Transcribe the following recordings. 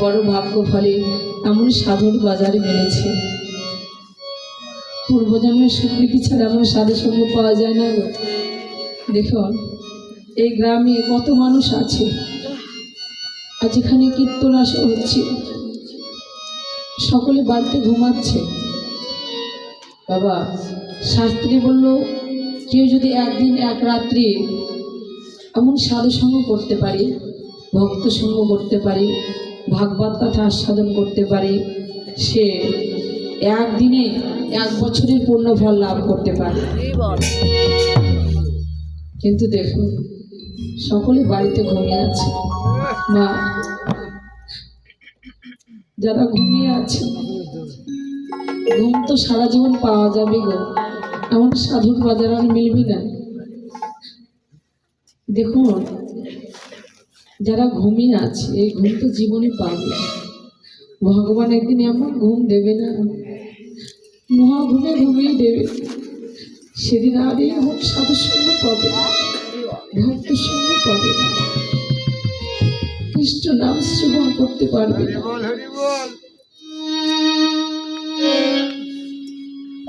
বড় ভাগ্য ফলে এমন সাধুর বাজারে মেলেছে। পূর্বজন্মের স্বীকৃতি ছাড়া এমন সাধু সঙ্গ পাওয়া যায় না দেখুন এই গ্রামে কত মানুষ আছে আজ এখানে কীর্তন আসা হচ্ছে। সকলে বাড়িতে ঘুমাচ্ছে। বাবা, শাস্ত্রী বলল, কেউ যদি একদিন এক রাত্রি এমন সাধু সঙ্গ করতে পারি ভক্ত সঙ্গ করতে পারি, ভাগবত কথা আস্বাদন করতে পারে, সে একদিনে এক বছরের পূর্ণ ফল লাভ করতে পারে। কিন্তু দেখুন, সকলে বাড়িতে ঘুমিয়ে আছে। মা, যারা ঘুমিয়ে আছে, ঘুম তো সারা জীবন পাওয়া যাবে গো। এমন সাধুর বাজার আর মিলবে না। দেখুন যারা ঘুমিয়ে আছে এই ঘুম তো জীবনে পাবে। ভগবান একদিন এমন ঘুম দেবে না। মহা ঘুমে ঘুমিয়ে দেবে। সেদিন আর এই ঘুম সাধু সঙ্গ পাবে না ভক্ত সঙ্গ পাবে না। কৃষ্ণ নাম শ্রবণ করতে পারবে না।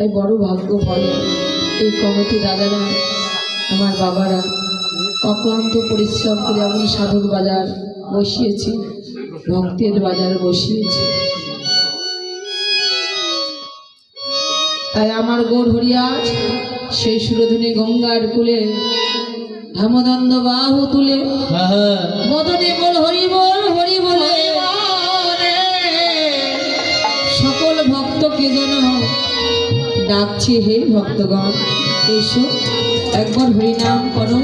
এই বড় ভাগ্য বলে এই কমিটি দাদারা আমার বাবারা অক্লান্ত পরিশ্রম করে এমন সাধুর বাজার বসিয়েছে, ভক্তের বাজার বসিয়েছে। তাই আমার গোর হরিয়াজ, সেই সুরধুনি গঙ্গার কুলে হেমদন্দ বাহু তুলে, মদনে বল হরি বল, হরি বলে সকল ভক্তকে যেন ডাকছে হে ভক্তগণ, এসো একবার হরিনাম করো।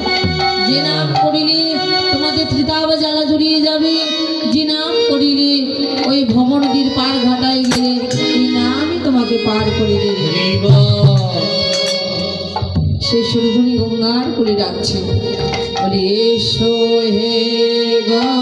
তোমাকে পার করে দেবে সেই সুরধুনি গঙ্গার করে ডাকছে বলে এসো হে গঙ্গা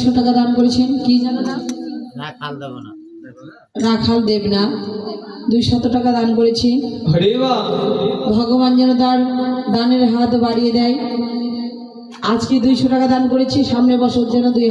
দুইশো টাকা দান করেছেন? কি জানো না রাখাল দেব না রাখাল দেবনা। দুই শত টাকা দান করেছি। ভগবান যেন তার দানের হাত বাড়িয়ে দেয়। আজকে দুইশো টাকা দান করেছি সামনে বছর যেন দুই